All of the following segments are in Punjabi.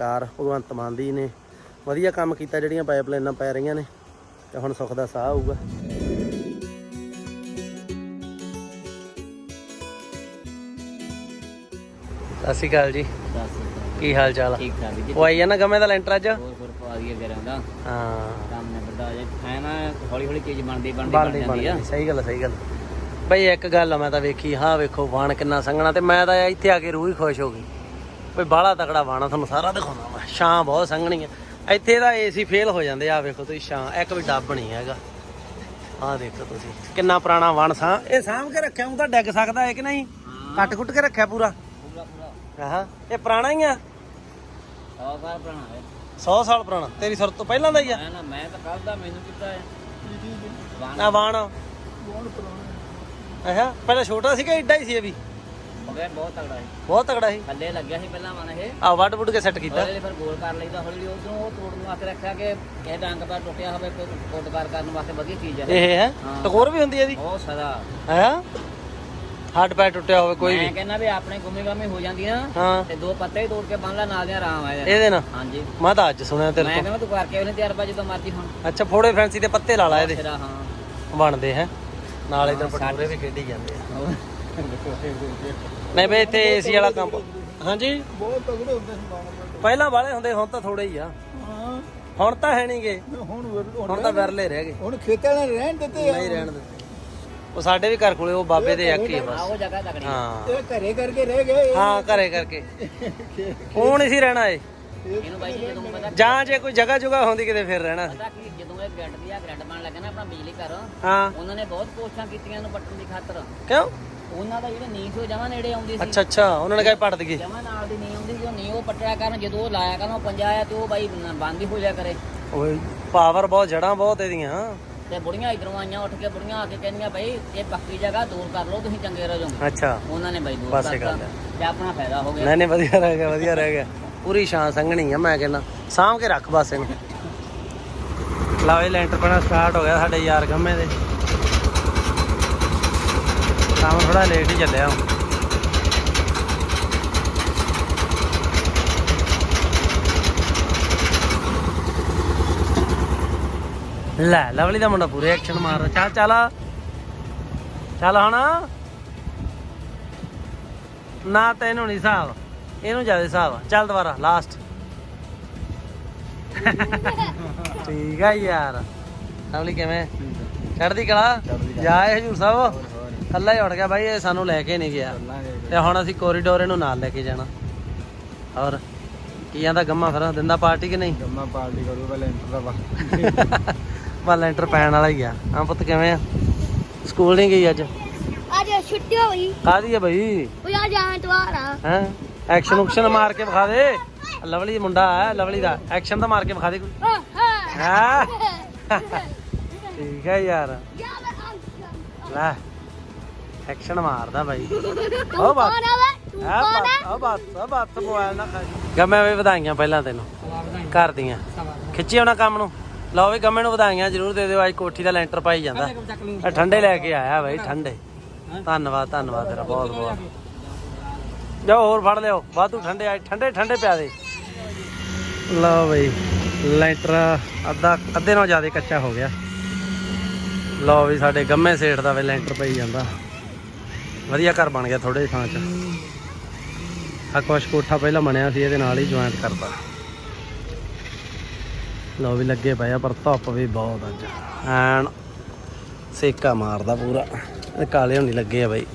ਸਰਕਾਰ ਭਗਵੰਤ ਮਾਨ ਦੀ ਨੇ। ਵਧੀਆ ਕੰਮ ਕੀਤਾ ਜਿਹੜੀਆਂ ਪਾਈਪਲਾਈਨਾਂ ਪੈ ਰਹੀਆਂ ਨੇ ਤੇ ਹੁਣ ਸੁੱਖ ਦਾ ਸਾਹ ਆਊਗਾ। ਸਤਿ ਸ਼੍ਰੀ ਅਕਾਲ ਜੀ। ਕੀ ਹਾਲ ਚਾਲ ਆ? ਠੀਕ ਠਾਕ ਜੀ। ਉਹ ਆਈ ਆ ਨਾ ਗਮੇ ਦਾ ਲੈਂਟਰ ਅੱਜ? ਹੋਰ ਹੋਰ ਪਾ ਦਈਏ ਘਰਾਂ ਦਾ। ਹਾਂ। ਕੰਮ ਨੇ ਵੱਡਾ ਜੇ ਐ ਨਾ ਹੌਲੀ ਹੌਲੀ ਚੀਜ਼ ਬਣਦੀ ਬਣਦੀ ਬਣ ਜਾਂਦੀ ਆ। ਸਹੀ ਗੱਲ ਸਹੀ ਗੱਲ। ਬਈ ਇੱਕ ਗੱਲ ਮੈਂ ਤਾਂ ਵੇਖੀ ਹਾਂ ਵੇਖੋ ਵਾਣ ਕਿੰਨਾ ਸੰਘਣਾ ਤੇ ਮੈਂ ਤਾਂ ਇੱਥੇ ਆ ਕੇ ਰੂਹ ਹੀ ਖੁਸ਼ ਹੋ ਗਈ। ਬਈ ਬਾਹਲਾ ਤਕੜਾ ਵਾਣਾ ਤੁਹਾਨੂੰ ਸਾਰਾ ਦਿਖਾਉਣਾ ਮੈਂ। ਛਾਂ ਬਹੁਤ ਸੰਘਣੀ ਆ। ਇੱਥੇ ਦਾ ਏਸੀ ਫੇਲ ਹੋ ਜਾਂਦੇ ਆ ਵੇਖੋ ਤੁਸੀਂ ਛਾਂ ਇੱਕ ਵੀ ਡੱਬ ਨਹੀਂ ਹੈਗਾ। ਆਹ ਦੇਖੋ ਤੁਸੀਂ ਕਿੰਨਾ ਪੁਰਾਣਾ ਵਣ ਸਾਂ। ਇਹ ਸਾਂਭ ਕੇ ਰੱਖਿਆ ਉਹ ਤਾਂ ਡਿੱਗ ਸਕਦਾ ਹੈ ਕਿ ਨਹੀਂ? ਕੱਟ ਕੁੱਟ ਕੇ ਰੱਖਿਆ ਪੂਰਾ? ਆਹਾਂ ਇਹ ਪੁਰਾਣਾ ਹੀ ਆ? ਸੌ ਸਾਲ ਪੁਰਾਣਾ ਹੈ। 100 ਸਾਲ ਪੁਰਾਣਾ। ਤੇਰੀ ਸੁਰਤ ਤੋਂ ਪਹਿਲਾਂ ਦਾ ਹੀ ਆ? ਮੈਂ ਨਾ ਮੈਂ ਤਾਂ ਕੱਲ ਦਾ ਮੈਨੂੰ ਕੀਤਾ ਹੈ। ਵਾਣ। ਆ ਵਾਣ ਪਹਿਲਾਂ ਛੋਟਾ ਸੀ ਕਿ ਏਡਾ ਹੀ ਸੀ ਇਹ ਵੀ। ਮਗਰ ਬਹੁਤ ਤਗੜਾ ਬਹੁਤ ਸੀ? ਥੱਲੇ ਲੱਗਿਆ ਸੀ ਪਹਿਲਾਂ ਵਾਣ ਇਹ। ਆ ਵੱਡ ਵੁੱਡ ਕੇ ਸੈੱਟ ਕੀਤਾ। ਉਹਦੇ ਲਈ ਫਿਰ ਗੋਲ ਕਰ ਲਈਦਾ ਹੌਲੀ ਉਦੋਂ ਉਹ ਤੋੜਨ ਵਾਸਤੇ ਰੱਖਿਆ ਕਿ ਕਿਸੇ ਦਾ ਅੰਗ ਪਰ ਟੁੱਟਿਆ ਹੋਵੇ ਕੋਈ ਕੋਟਕਾਰ ਕਰਨ ਵਾਸਤੇ ਵਧੀਆ ਚੀਜ਼ ਹੈ ਇਹ। ਹੈ? ਹਾਂ। ਟਕੋਰ ਵੀ ਹੁੰਦੀ ਹੈ ਇਹਦੀ? ਬਹੁਤ ਸਦਾ ਹੈ? ਹੱਡ ਪੈ ਟੁੱਟਿਆ ਹੋਵੇ ਕੋਈ ਮੈਂ ਵੀ। ਕਹਿੰਦਾ ਵੀ ਆਪਣੇ ਗੁੰਮੀ ਗਾਮੀ ਹੋ ਜਾਂਦੀ ਨਾ ਹਾਂ। ਤੇ ਦੋ ਪੱਤੇ ਹੀ ਤੋੜ ਕੇ ਬੰਨ ਲਾ ਨਾਲ ਦੇ ਆਰਾਮ ਆ ਨਾਲ। ਇਹਦੇ ਨਾਲ? ਹਾਂਜੀ। ਮੈਂ ਤਾਂ ਅੱਜ ਸੁਣਿਆ ਤੇਰੇ ਮੈਂ ਤੋਂ। ਕਹਿੰਦਾ ਤੂੰ ਕਰਕੇ ਉਹਨੇ ਤਿਆਰ ਪਾ ਜਦੋਂ ਮਰਜ਼ੀ ਹੁਣ। ਅੱਛਾ ਫੋੜੇ ਫੈਂਸੀ ਦੇ ਪੱਤੇ ਲਾ ਲਾ ਇਹਦੇ। ਹਾਂ। ਬਣਦੇ ਹੈ। ਨਾਲ ਇਧਰ ਪਟੋਰੇ ਵੀ ਖੇਡੀ ਜਾਂਦੇ ਆ। ਨਹੀਂ ਬਈ ਇੱਥੇ ਏਸੀ ਵਾਲਾ ਕੰਮ। ਹਾਂਜੀ? ਬਹੁਤ ਤਗੜੇ ਹੁੰਦੇ ਸੀ ਬਾਣ ਪਹਿਲਾਂ ਵਾਲੇ ਹੁੰਦੇ ਹੁਣ ਤਾਂ ਥੋੜੇ ਹੀ ਆ। ਹਾਂ। ਹੁਣ ਤਾਂ ਹੈ ਨਹੀਂਗੇ ਹੁਣ ਹੁਣ ਤਾਂ ਵਿਰਲੇ ਰਹਿ ਗਏ। ਹੁਣ ਖੇਤਾਂ ਨਾਲ ਰਹਿਣ ਦਿੱਤੇ ਆ। ਨਹੀਂ ਰਹਿਣ ਦਿੱਤੇ। ਉਹ ਸਾਡੇ ਵੀ ਘਰ ਕੋਲੇ ਉਹ ਬਾਬੇ ਦੇ ਇੱਕ ਹੀ ਆ ਬਸ। ਉਹ ਜਗ੍ਹਾ ਤਕੜੀ। ਹਾਂ। ਇਹ ਘਰੇ ਕਰਕੇ ਰਹਿ ਗਏ ਹਾਂ ਘਰੇ ਕਰਕੇ। ਹੁਣ ਨਹੀਂ ਸੀ ਰਹਿਣਾ ਏ ਜੀ ਜਾਂ ਕੋਈ ਜਗ੍ਹਾ ਜੁਗਾ ਹੁੰਦੀ ਕਿਤੇ ਫਿਰ ਰਹਿਣਾ ਸੀ। ਪਤਾ ਕੀ ਜਦੋਂ ਇਹ ਗ੍ਰਿਡ ਦੀ ਆ ਗ੍ਰਿਡ ਬਣ ਲੱਗਾ ਨਾ ਆਪਣਾ ਬਿਜਲੀ ਘਰ ਹਾਂ। ਉਹਨਾਂ ਨੇ ਬਹੁਤ ਕੋਸ਼ਿਸ਼ਾਂ ਕੀਤੀਆਂ ਇਹਨੂੰ ਪੱਟਣ ਦੀ ਖਾਤਰ। ਕਿਉਂ? ਉਹਨਾਂ ਦਾ ਜਿਹੜੇ ਨੀਂਹ ਸੀ ਉਹ ਜਮਾਂ ਨੇੜੇ ਆਉਂਦੀ ਸੀ। ਅੱਛਾ ਅੱਛਾ ਉਹਨਾਂ ਨੇ ਕਿਹਾ ਪੜ ਦਈਏ ਜਮਾਂ ਨਾਲ ਦੀ ਨੀਂਹ ਆਉਂਦੀ ਸੀ ਉਹ ਨੀਂਹ ਉਹ ਪੱਟਿਆ ਕਰਨ ਜਦੋਂ ਉਹ ਲਾਇਆ ਕਰਨ ਉਹ ਪੰਜਾ ਆਇਆ ਤੇ ਉਹ ਬਾਈ ਨ- ਬੰਦ ਹੀ ਹੋ ਜਾ ਕਰੇ। ਓਏ ਪਾਵਰ ਬਹੁਤ ਜੜਾਂ ਬਹੁਤ ਇਹਦੀਆਂ ਤੇ ਬੁੜੀਆਂ ਇਧਰੋਂ ਆਈਆਂ ਉੱਠ ਕੇ ਬੁੜੀਆਂ ਆ ਕੇ ਕਹਿੰਦੀਆਂ ਬਾਈ ਇਹ ਪੱਕੀ ਜਗ੍ਹਾ ਦੂਰ ਕਰ ਲਓ ਤੁਸੀਂ ਚੰਗੇ ਰਹੋ ਅੱਛਾ। ਉਹਨਾਂ ਨੇ ਬਾਈ ਦੂਰ ਬਸ ਇਹ ਕਰਤਾ। ਗੱਲ ਹੈ। ਤੇ ਆਪਣਾ ਫਾਇਦਾ ਹੋ ਗਿਆ। ਨਹੀਂ ਨਹੀਂ ਵਧੀਆ ਰਹਿ ਗਿਆ ਵਧੀਆ ਰਹਿ ਗਿਆ। ਪੂਰੀ ਸ਼ਾਨ ਸੰਘਣੀ ਆ ਮੈਂ ਕਹਿੰਦਾ। ਸਾਂਭ ਕੇ ਰੱਖ ਬਸ ਇਹਨੂੰ। ਲਓ ਇਹ ਲੈਂਟਰ ਪਣਾ ਸਟਾਰਟ ਹੋ ਗਿਆ ਸਾਡੇ ਯਾਰ ਗੰਮੇ ਦੇ। ਕੰਮ ਥੋੜਾ ਲੇਟ ਹੀ ਚੱਲਿਆ ਹੁਣ। ਲੈ ਲਵਲੀ ਦਾ ਮੁੰਡਾ ਪੂਰੇ ਐਕਸ਼ਨ ਮਾਰ ਰਿਹਾ। ਚੱਲ ਚੱਲ ਚੱਲ ਹੁਣ। ਨਾ ਤੈਨੂੰ ਨਹੀਂ ਹਿਸਾਬ ਇਹਨੂੰ ਜ਼ਿਆਦਾ ਹਿਸਾਬ। ਚੱਲ ਦੁਬਾਰਾ ਲਾਸਟ ਠੀਕ ਆ ਯਾਰ। ਲਵਲੀ ਕਿਵੇਂ? ਚੜਦੀ ਕਲਾ? ਜਾਏ ਹਜੂਰ ਸਾਹਿਬ। ਕੱਲਾ ਹੀ ਉੜ ਗਿਆ ਬਾਈ ਇਹ ਸਾਨੂੰ ਲੈ ਕੇ ਨਹੀਂ ਗਿਆ। ਤੇ ਹੁਣ ਅਸੀਂ ਕੋਰੀਡੋਰ ਇਹਨੂੰ ਨਾਲ ਲੈ ਕੇ ਜਾਣਾ। ਔਰ ਕੀ ਆਂਦਾ ਗੰਮਾ ਫਿਰ? ਦਿੰਦਾ ਪਾਰਟੀ ਕਿ ਨਹੀਂ? ਜੰਮਾ ਪਾਰਟੀ ਕਰੂਗਾ ਲੈਂਟਰ ਦਾ ਵਾ। ਬਾ ਲੈਂਟਰ ਪੈਣ ਵਾਲਾ ਹੀ ਆ। ਹਾਂ ਪੁੱਤ ਕਿਵੇਂ ਆ? ਸਕੂਲ ਨਹੀਂ ਗਈ ਅੱਜ? ਅੱਜ ਛੁੱਟੀ ਹੋਈ। ਕਾਹਦੀ ਆ ਬਈ? ਉਹ ਆ ਜਾਂ ਤਵਾਰਾ ਹੈ? ਐਕਸ਼ਨ ਉਕਸ਼ਨ ਮਾਰ ਕੇ ਵਿਖਾ ਦੇ। ਲਵਲੀ ਮੁੰਡਾ ਹੈ ਲਵਲੀ ਦਾ। ਐਕਸ਼ਨ ਤਾਂ ਮਾਰ ਕੇ ਵਿਖਾ ਦੇ ਕੋਈ। ਹਾਂ? ਠੀਕ ਹੈ ਯਾਰ। ਲੈ। ਐਕਸ਼ਨ ਮਾਰਦਾ ਬਾਈ। ਉਹ ਬਾਤ ਆ ਬਾਤ ਆ? ਬਾਤ ਆ ਬਾਤ ਮੋਬਾਈਲ ਨਾ ਖਾ ਗਮੇ ਵੀ ਵਧਾਈਆਂ ਪਹਿਲਾਂ ਤੈਨੂੰ। ਘਰ ਦੀਆਂ। ਖਿੱਚੀ ਆਉਣਾ ਕੰਮ ਨੂੰ। ਲਓ ਵੀ ਗਮੇ ਨੂੰ ਵਧਾਈਆਂ ਜ਼ਰੂਰ ਦੇ ਦਿਓ ਅੱਜ ਕੋਠੀ ਦਾ ਲੈਂਟਰ ਪਾਈ ਜਾਂਦਾ। ਇਹ ਠੰਡੇ ਲੈ ਕੇ ਆਇਆ ਬਾਈ ਠੰਡੇ। ਧੰਨਵਾਦ ਧੰਨਵਾਦ ਤੇਰਾ ਬਹੁਤ ਬਹੁਤ। ਜਾਓ ਹੋਰ ਫੜ ਲਿਓ। ਵਾਧੂ ਠੰਡੇ ਅੱਜ ਠੰਡੇ ਠੰਡੇ ਪਿਆ ਦੇ। ਲਓ ਬਈ ਲੈਂਟਰ ਅੱਧਾ ਅੱਧੇ ਨਾਲੋਂ ਜ਼ਿਆਦਾ ਕੱਚਾ ਹੋ ਗਿਆ। ਲਓ ਵੀ ਸਾਡੇ ਗੰਮੇ ਸੇਠ ਦਾ ਵੇ ਲੈਂਟਰ ਪਈ ਜਾਂਦਾ। ਵਧੀਆ ਘਰ ਬਣ ਗਿਆ ਥੋੜੇ ਥਾਂ 'ਚ। ਆ ਕੁਛ ਕੋਠਾ ਪਹਿਲਾਂ ਬਣਿਆ ਸੀ ਇਹਦੇ ਨਾਲ ਹੀ ਜੁਆਇੰਟ ਕਰਤਾ। ਲਓ ਵੀ ਲੱਗੇ ਪਏ ਆ ਪਰ ਧੁੱਪ ਵੀ ਬਹੁਤ ਅੱਜ। ਐਨ ਸੇਕਾ ਮਾਰਦਾ ਪੂਰਾ। ਇਹ ਕਾਲੇ ਹੋਣੀ ਲੱਗੇ ਆ ਬਾਈ।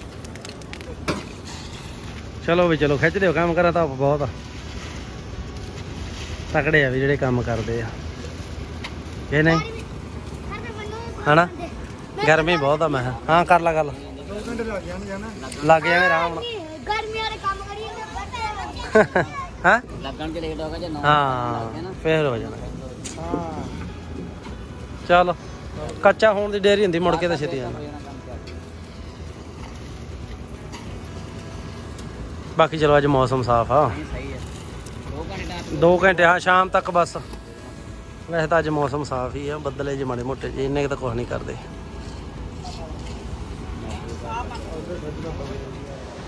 ਚਲੋ ਵੀ ਚਲੋ ਖਿੱਚ ਦਿਓ ਕੰਮ ਕਰਾ ਧੁੱਪ ਬਹੁਤ ਆ। ਤਕੜੇ ਆ ਵੀ ਜਿਹੜੇ ਕੰਮ ਕਰਦੇ ਆ। ਇਹ ਨਹੀਂ? ਹਨਾ? ਗਰਮੀ ਬਹੁਤ ਆ ਮੈਂ। ਹਾਂ ਕਰ ਲਾ ਗੱਲ 2 ਘੰਟੇ ਲੱਗ ਜਾਣ ਜਾਣਾ ਲੱਗ ਜਾਣੇ ਆਰਾਮ ਨਾਲ ਗਰਮੀ ਵਾਲੇ ਕੰਮ ਕਰੀਏ ਤਾਂ ਪਤਾ ਹਾਂ? ਲੱਗਣ ਚ ਲੇਟ ਹੋ ਗਿਆ ਜੇ ਨੌ ਹਾਂ ਫੇਰ ਹੋ ਜਾਣਾ। ਹਾਂ ਚਲ ਕੱਚਾ ਹੋਣ ਦੀ ਡੇਰੀ ਹੁੰਦੀ ਮੁੜ ਕੇ ਤਾਂ ਛੇਤੀ ਜਾਣਾ। ਬਾਕੀ ਚਲੋ ਅੱਜ ਮੌਸਮ ਸਾਫ਼ ਆ। ਸਹੀ ਹੈ ਦੋ ਘੰਟੇ ਟਾਈਮ 2 ਘੰਟੇ ਹਾਂ ਸ਼ਾਮ ਤੱਕ ਬਸ। ਵੈਸੇ ਤਾਂ ਅੱਜ ਮੌਸਮ ਸਾਫ਼ ਹੀ ਆ ਬੱਦਲੇ ਜਿਹੇ ਮਾੜੇ ਮੋਟੇ ਜਿਹੇ ਇੰਨੇ ਕੁ ਤਾਂ ਕੁਝ ਨਹੀਂ ਕਰਦੇ।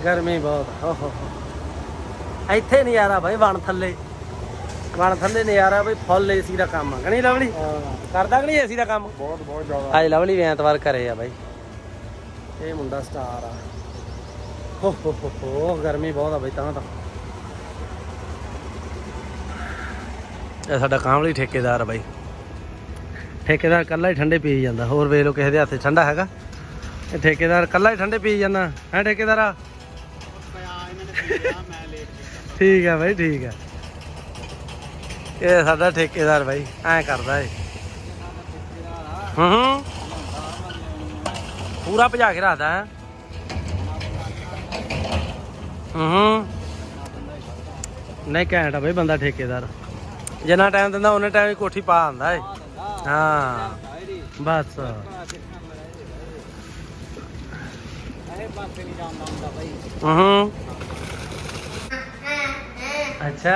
ਗਰਮੀ ਬਹੁਤ ਆ, ਹੋ ਹੋ ਹੋ। ਇੱਥੇ ਆ ਭਾਈ ਵਣ ਥੱਲੇ। ਕਣ ਥੱਲੇ ਨਜ਼ਾਰਾ ਬਈ ਫੁੱਲ ਏਸੀ ਦਾ ਕੰਮ ਆ ਕਣੀ ਲਵਲੀ? ਕਰਦਾ ਕਿ ਨਹੀਂ ਏਸੀ ਦਾ ਕੰਮ? ਬਹੁਤ ਬਹੁਤ ਜ਼ਿਆਦਾ। ਅੱਜ ਲਵਲੀ ਵੀ ਐਤਵਾਰ ਘਰੇ ਆ ਬਾਈ। ਇਹ ਮੁੰਡਾ ਸਟਾਰ ਆ। ਹੋ ਹੋ ਹੋ ਹੋ ਗਰਮੀ ਬਹੁਤ ਆ ਬਈ ਤਾਂ ਤਾਂ। ਇਹ ਸਾਡਾ ਕਾਮਲੀ ਠੇਕੇਦਾਰ ਆ ਬਾਈ। ਠੇਕੇਦਾਰ ਕੱਲਾ ਹੀ ਠੰਡੇ ਪੀ ਜਾਂਦਾ ਹੋਰ ਵੇਖ ਲੋ ਕਿਸੇ ਦੇ ਹੱਥ ਠੰਡਾ ਹੈਗਾ। ਇਹ ਠੇਕੇਦਾਰ ਕੱਲਾ ਹੀ ਠੰਡੇ ਪੀ ਜਾਂਦਾ, ਹੈ ਠੇਕੇਦਾਰਾ? ਠੀਕ ਆ ਬਾਈ, ਠੀਕ ਆ ਇਹ ਸਾਡਾ ਠੇਕੇਦਾਰ ਬਾਈ, ਐਂ ਕਰਦਾ ਏ ਹੂੰ ਪੂਰਾ ਭਜਾ ਕੇ ਰੱਖਦਾ, ਹੈ। ਹੂੰ ਨਹੀਂ, ਘੈਂਟ ਆ ਬਈ ਬੰਦਾ ਠੇਕੇਦਾਰ। ਜਿੰਨਾ ਟਾਈਮ ਦਿੰਦਾ, ਉਹਨੇ ਟਾਈਮ ਹੀ ਕੋਠੀ ਪਾ ਆਂਦਾ ਏ। ਹਾਂ। ਬਸ। ਹੂੰ ਅੱਛਾ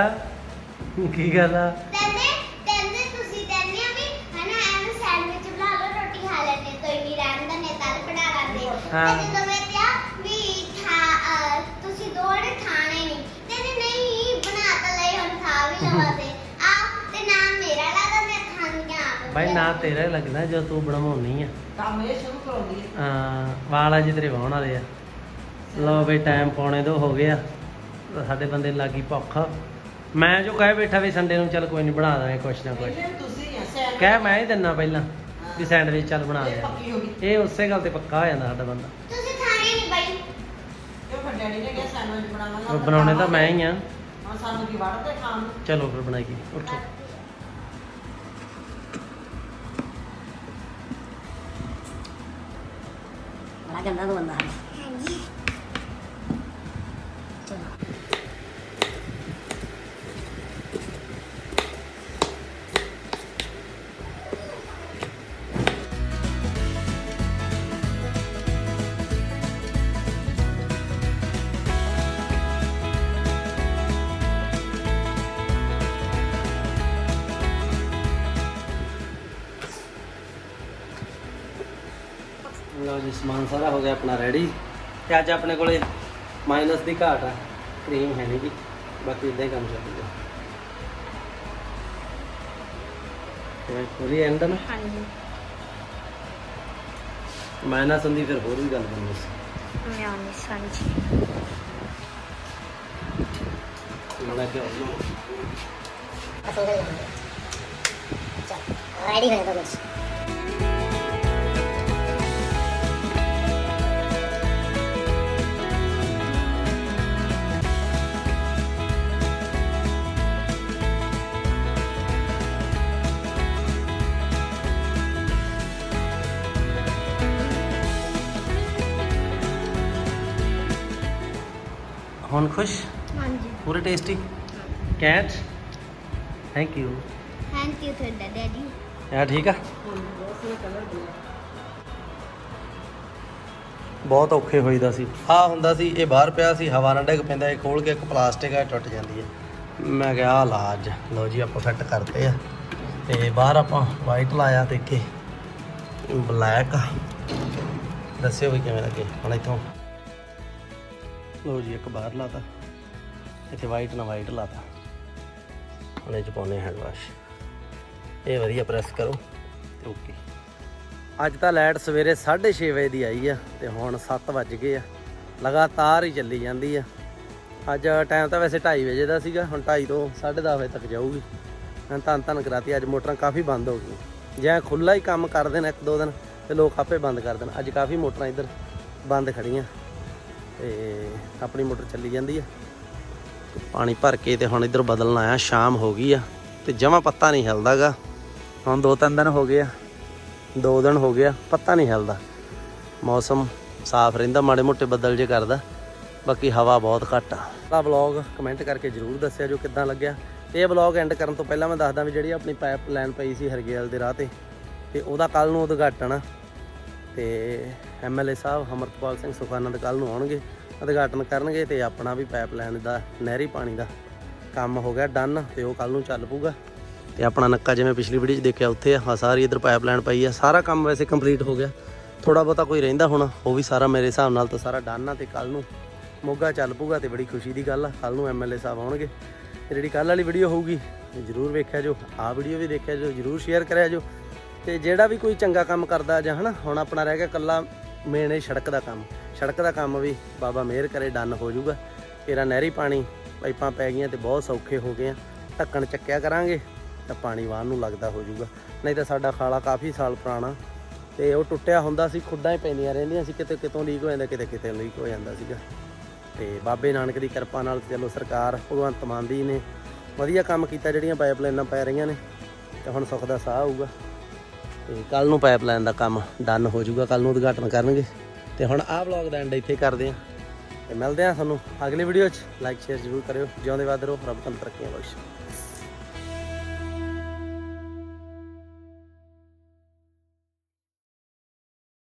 ਕੀ ਗੱਲ ਆ ਤੈਨੇ ਤੈਨੇ ਤੁਸੀਂ ਤੈਨੇ ਵੀ ਹਨਾ ਐਵੇਂ ਸੈਂਡਵਿਚ ਬਣਾ ਲਓ ਰੋਟੀ ਖਾ ਲੈਣੇ ਕੋਈ ਨਹੀਂ ਰਹਿਣ ਦਾ ਨੇ ਤਲ ਬਣਾ ਲਾਂਦੇ ਹਾਂ। ਤੇ ਜਦੋਂ ਮੈਂ ਕਿਹਾ ਵੀ ਖਾ ਅਹ, ਤੁਸੀਂ ਦੋੜੇ ਖਾਣੇ ਨਹੀਂ ਤੈਨੇ ਨਹੀਂ ਬਣਾ ਤਾਂ ਲਈ ਹੁਣ ਖਾ ਵੀ ਲਵਾ ਤੇ ਆ ਤੇ ਨਾਮ ਮੇਰਾ ਲਾਦਾ ਮੈਂ ਖਾਣੀਆਂ ਆਪ ਬਾਈ ਨਾ ਤੇਰਾ ਹੀ ਲੱਗਦਾ ਜੋ ਤੂੰ ਬਣਾਉਣੀ ਆ। ਕੰਮ ਇਹ ਸ਼ੁਰੂ ਕਰਾਉਂਦੀ ਹਾਂ ਵਾਲ ਅੱਜ ਤੇਰੇ ਵਾਹਣ ਵਾਲੇ ਆ। ਲਓ ਬਈ ਟਾਈਮ ਪੌਣੇ ਦੋ ਹੋ ਗਿਆ ਸਾਡੇ ਬੰਦੇ ਲੱਗੀ ਭੁੱਖ। ਮੈਂ ਜੋ ਕਹਿ ਬੈਠਾ ਵੀ ਸੰਡੇ ਨੂੰ ਚੱਲ ਕੋਈ ਨਹੀਂ ਬਣਾ ਦਾਂਗੇ ਕੁਛ ਨਾ ਕੁਛ। ਤੁਸੀਂ ਆ ਸੈਂਡ ਕਹਿ ਮੈਂ ਹੀ ਦਿੰਨਾ ਪਹਿਲਾਂ ਵੀ ਸੈਂਡਵਿਚ ਚੱਲ ਬਣਾ ਇਹ ਦੇ ਪੱਕੀ ਹੋ ਗਈ। ਇਹ ਉਸੇ ਗੱਲ ਤੇ ਪੱਕਾ ਹੋ ਜਾਂਦਾ ਸਾਡਾ ਬੰਦਾ। ਤੁਸੀਂ ਖਾਣੇ ਨਹੀਂ ਬਾਈ। ਕਿਉਂ ਫਿਰ ਡੈਡੀ ਨੇ ਕਿਹਾ ਸੈਂਡਵਿਚ ਬਣਾਵਾਂਗਾ? ਉਹ ਬਣਾਉਣੇ ਤਾਂ ਮੈਂ ਹੀ ਆ। ਹਾਂ ਸਾਨੂੰ ਕੀ ਵੜਦੇ ਖਾਣ ਨੂੰ? ਚਲੋ ਫਿਰ ਬਣਾਈਏ ਉੱਠੋ। ਬੜਾ ਗੰਦਾ ਹਾਂਜੀ ਸਮਾਨ ਸਾਰਾ ਹੋ ਗਿਆ ਆਪਣਾ ਰੈਡੀ ਤੇ ਅੱਜ ਆਪਣੇ ਕੋਲੇ ਮਾਈਨਸ ਦੀ ਘਾਟ ਆ ਕਰੀਮ ਹੈ ਨਹੀਂ ਜੀ ਬਾਕੀ ਇਦਾਂ ਹੀ ਕੰਮ ਚੱਲਦਾ ਤੇ ਪੂਰੀ ਐਂਡ ਨਾ। ਹਾਂਜੀ। ਮਾਈਨਸ ਹੁੰਦੀ ਫਿਰ ਹੋਰ ਵੀ ਗੱਲ ਬਣਦੀ ਸੀ। ਮੈਂ ਆਨੀ ਰੈਡੀ ਹੋਣਾ ਤਾਂ ਕੁਝ ਹੁਣ ਖੁਸ਼? ਹਾਂਜੀ। ਪੂਰੇ tasty cat? Thank you thank you ਤੁਹਾਡਾ ਡੈਡੀ ਠੀਕ ਆ? ਬਹੁਤ ਔਖੇ ਹੋਈਦਾ ਸੀ। ਆ ਹੁੰਦਾ ਸੀ ਇਹ ਬਾਹਰ ਪਿਆ ਸੀ ਹਵਾ ਨਾਲ ਡਿੱਗ ਪੈਂਦਾ ਇਹ ਖੋਲ ਕੇ ਇੱਕ ਪਲਾਸਟਿਕ ਆ ਟੁੱਟ ਜਾਂਦੀ ਹੈ ਮੈਂ ਕਿਹਾ ਆ ਲਾ ਅੱਜ। ਲਓ ਜੀ ਆਪਾਂ ਫਿੱਟ ਕਰਤੇ ਆ। ਤੇ ਬਾਹਰ ਆਪਾਂ ਵਾਈਟ ਲਾਇਆ ਇੱਥੇ। ਬਲੈਕ ਦੱਸਿਓ ਵੀ ਕਿਵੇਂ ਲੱਗੇ? ਹੁਣ ਇੱਥੋਂ ਲਓ ਜੀ, ਇੱਕ ਬਾਹਰ ਲਾਤਾ। ਇੱਥੇ ਵਾਈਟ ਨਾ ਵਾਈਟ ਲਾਤਾ। ਹੁਣ ਇਹ ਚ ਪਾਉਨੇ ਹੈਂਡ ਵਾਸ਼ ਇਹ ਵਧੀਆ ਪ੍ਰੈਸ ਕਰੋ। ਤੇ ਓਕੇ ਅੱਜ ਤਾਂ ਲਾਈਟ ਸਵੇਰੇ 6:30 ਵਜੇ ਦੀ ਆਈ ਆ ਤੇ ਹੁਣ 7 ਵੱਜ ਗਏ ਆ। ਲਗਾਤਾਰ ਹੀ ਚੱਲੀ ਜਾਂਦੀ ਆ। ਅੱਜ ਟਾਈਮ ਤਾਂ ਵੈਸੇ 2:30 ਵਜੇ ਦਾ ਸੀਗਾ, ਹੁਣ 2:30 ਤੋਂ 10:30 ਵਜੇ ਤੱਕ ਜਾਊਗੀ। ਮੈਂ ਧੰਨ ਧੰਨ ਕਰਾਤੀ, ਅੱਜ ਮੋਟਰਾਂ ਕਾਫੀ ਬੰਦ ਹੋ ਗਈਆਂ। ਜੇ ਖੁੱਲਾ ਹੀ ਕੰਮ ਕਰਦੇ ਨੇ ਇੱਕ ਦੋ ਦਿਨ ਤੇ ਲੋਕ ਆਪੇ ਬੰਦ ਕਰ ਦੇਣ। ਅੱਜ ਕਾਫੀ ਮੋਟਰਾਂ ਇੱਧਰ ਬੰਦ ਖੜੀਆਂ ਤੇ ਆਪਣੀ ਮੋਟਰ ਚੱਲੀ ਜਾਂਦੀ ਆ। ਪਾਣੀ ਭਰ ਕੇ ਤੇ ਹੁਣ ਇੱਧਰ ਬਦਲਣ ਆਇਆ, ਸ਼ਾਮ ਹੋ ਗਈ ਆ ਤੇ ਜਮਾ ਪੱਤਾ ਨਹੀਂ ਹਿਲਦਾਗਾ। ਹੁਣ ਦੋ ਤਿੰਨ ਦਿਨ ਹੋ ਗਏ ਆ, ਦੋ ਦਿਨ ਹੋ ਗਿਆ ਪੱਤਾ ਨਹੀਂ ਹਿਲਦਾ। ਮੌਸਮ ਸਾਫ਼ ਰਹਿੰਦਾ, ਮਾੜੇ ਮੋਟੇ ਬੱਦਲ ਜੇ ਕਰਦਾ, ਬਾਕੀ ਹਵਾ ਬਹੁਤ ਘੱਟ ਆ। ਦਾ ਵਲੌਗ ਕਮੈਂਟ ਕਰਕੇ ਜਰੂਰ ਦੱਸਿਆ ਜੋ ਕਿੱਦਾਂ ਲੱਗਿਆ। ਤੇ ਇਹ ਵਲੌਗ ਐਂਡ ਕਰਨ ਤੋਂ ਪਹਿਲਾਂ ਮੈਂ ਦੱਸਦਾ ਵੀ ਜਿਹੜੀ ਆਪਣੀ ਪਾਈਪ ਲਾਈਨ ਪਈ ਸੀ ਹਰਗੇਲ ਦੇ ਰਾਹ ਤੇ ਤੇ ਉਹਦਾ ਕੱਲ ਨੂੰ ਉਦਘਾਟਨ ਆ। ਤੇ ਐਮਐਲਏ ਸਾਹਿਬ ਅਮਰਪਾਲ ਸਿੰਘ ਸੁਖਾਨੰਦ ਕੱਲ ਨੂੰ ਆਉਣਗੇ, ਉਦਘਾਟਨ ਕਰਨਗੇ ਤੇ ਆਪਣਾ ਵੀ ਪਾਈਪਲਾਈਨ ਦਾ, ਨਹਿਰੀ ਪਾਣੀ ਦਾ ਕੰਮ ਹੋ ਗਿਆ ਡਨ ਤੇ ਉਹ ਕੱਲ ਨੂੰ ਚੱਲ ਪੂਗਾ ਤੇ ਆਪਣਾ ਨੱਕਾ ਜਿਵੇਂ ਪਿਛਲੀ ਵੀਡੀਓ 'ਚ ਦੇਖਿਆ, ਉੱਥੇ ਆ ਆਹ ਸਾਰੀ ਇਧਰ ਪਾਈਪਲਾਈਨ ਪਈ ਆ, ਸਾਰਾ ਕੰਮ ਵੈਸੇ ਕੰਪਲੀਟ ਹੋ ਗਿਆ। ਥੋੜਾ ਬਹੁਤਾ ਕੋਈ ਰਹਿੰਦਾ ਹੋਣਾ, ਉਹ ਵੀ ਸਾਰਾ ਮੇਰੇ ਹਿਸਾਬ ਨਾਲ ਤਾਂ ਸਾਰਾ ਡਨ ਆ ਤੇ ਕੱਲ ਨੂੰ ਮੋਗਾ ਚੱਲ ਪੂਗਾ ਤੇ ਬੜੀ ਖੁਸ਼ੀ ਦੀ ਗੱਲ ਆ ਕੱਲ ਨੂੰ ਐਮਐਲਏ ਸਾਹਿਬ ਆਉਣਗੇ। ਤੇ ਜਿਹੜੀ ਕੱਲ ਵਾਲੀ ਵੀਡੀਓ ਹੋਊਗੀ, ਜਰੂਰ ਵੇਖਿਆ ਜੋ ਆਹ ਵੀਡੀਓ ਵੀ ਦੇਖਿਆ ਜੋ ਜਰੂਰ ਸ਼ੇਅਰ ਕਰਿਆ ਜੋ ਤੇ ਜਿਹੜਾ ਵੀ ਕੋਈ ਚੰਗਾ ਕੰਮ ਕਰਦਾ ਜਾਂ ਹਨਾ, ਹੁਣ ਆਪਣਾ ਰਹਿ ਗਿਆ ਕੱਲਾ ਮੇਨ ਇਹ ਸੜਕ ਦਾ ਕੰਮ। ਸੜਕ ਦਾ ਕੰਮ ਵੀ ਬਾਬਾ ਮਿਹਰ ਕਰੇ, ਡਨ ਹੋ ਜਾਊਗਾ। ਤੇਰਾ ਨਹਿਰੀ ਪਾਣੀ ਪਾਈਪਾਂ ਪੈ ਗਈਆਂ ਤੇ ਬਹੁਤ ਸੌਖੇ ਹੋ ਗਏ ਆ। ਢੱਕਣ ਚੱਕਿਆ ਕਰਾਂਗੇ ਤਾਂ ਪਾਣੀ ਵਾਹਨ ਨੂੰ ਲੱਗਦਾ ਹੋ ਜਾਊਗਾ। ਨਹੀਂ ਤਾਂ ਸਾਡਾ ਖਾਲਾ ਕਾਫੀ ਸਾਲ ਪੁਰਾਣਾ। ਤੇ ਉਹ ਟੁੱਟਿਆ ਹੁੰਦਾ ਸੀ, ਖੁੱਡਾਂ ਹੀ ਪੈਂਦੀਆਂ ਰਹਿੰਦੀਆਂ ਸੀ, ਕਿਤੇ ਕਿਤੋਂ ਲੀਕ ਹੋ ਜਾਂਦਾ, ਕਿਤੇ ਕਿਤੇ ਲੀਕ ਹੋ ਜਾਂਦਾ ਸੀਗਾ। ਤੇ ਬਾਬੇ ਨਾਨਕ ਦੀ ਕਿਰਪਾ ਨਾਲ ਚਲੋ ਸਰਕਾਰ, ਭਗਵੰਤ ਮਾਨ ਦੀ ਨੇ ਵਧੀਆ ਕੰਮ ਕੀਤਾ, ਜਿਹੜੀਆਂ ਪਾਈਪਲਾਈਨਾਂ ਪੈ ਰਹੀਆਂ ਨੇ। ਤੇ ਹੁਣ ਸੁੱਖ ਦਾ ਸਾਹ ਆਊਗਾ। ਤੇ ਕੱਲ ਨੂੰ ਪਾਈਪਲਾਈਨ ਦਾ ਕੰਮ ਡਨ ਹੋ ਜਾਊਗਾ ਕੱਲ ਨੂੰ ਉਦਘਾਟਨ ਕਰਨਗੇ। ਤੇ ਹੁਣ ਆਹ ਵਲੌਗ ਦਾ ਐਂਡ ਇੱਥੇ ਕਰਦੇ ਆ ਤੇ ਮਿਲਦੇ ਆ ਤੁਹਾਨੂੰ ਅਗਲੀ ਵੀਡੀਓ 'ਚ। ਲਾਈਕ ਸ਼ੇਅਰ ਜ਼ਰੂਰ ਕਰਿਓ। ਜਿਉਂਦੇ ਵਾਦ ਰਹੋ, ਰੱਬ ਤੁਹਾਨੂੰ ਤਰੱਕੀਆਂ ਬਖਸ਼ੇ।